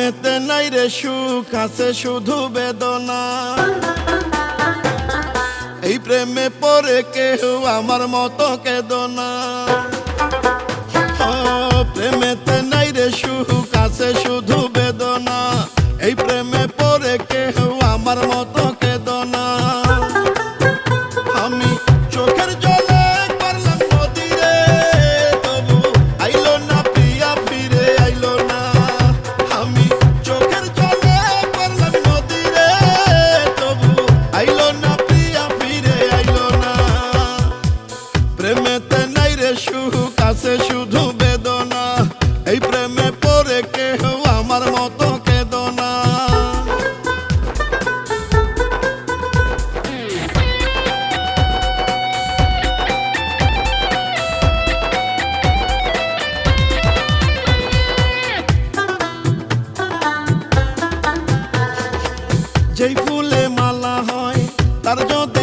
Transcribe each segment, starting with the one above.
প্রেমেতে নাই রে সুখ আছে শুধু বেদনা। এই প্রেমে পরে কেউ আমার মতো কেদনা। প্রেমেতে নাই রে সুখ আছে শুধু আছে শুধু বেদনা। এই প্রেমে পরে কেউ আমার মতো কেদনা। যেই ফুলে মালা হয়, তার যদি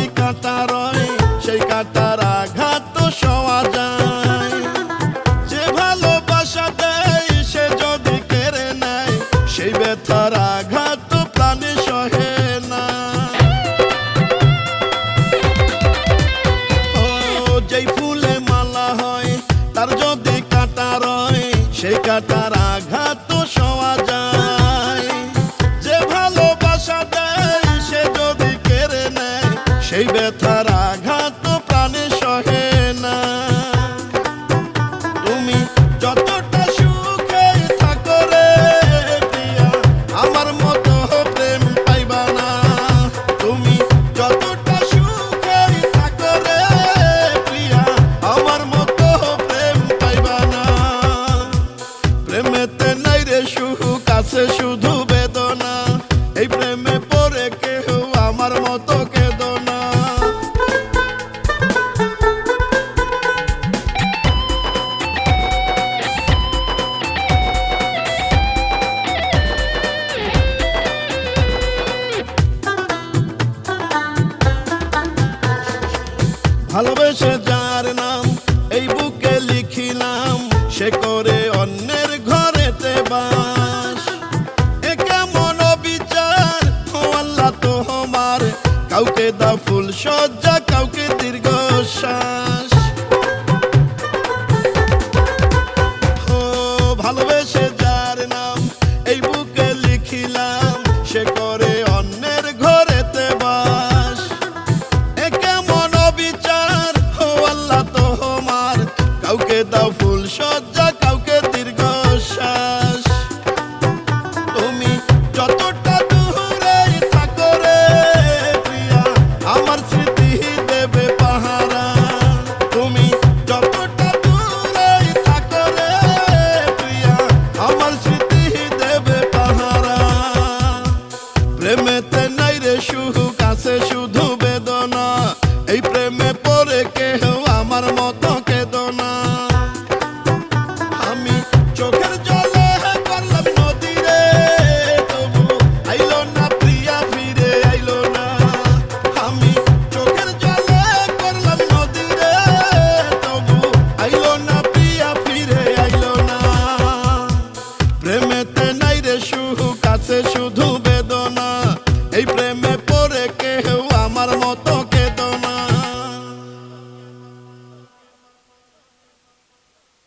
সেই কাটার আঘাত তো সওয়া যায়। যে ভালোবাসা দেয়, সে যদি কেড়ে নেয়, সেই ব্যথার আঘাত ভালোবেসে যার নাম এই বুকে লিখিলাম, সে করে অন্যের ঘরেতে বাস। এ কেমন বিচার ও আল্লাহ তোমার কাউকে দা ফুল সজ্জা। Demet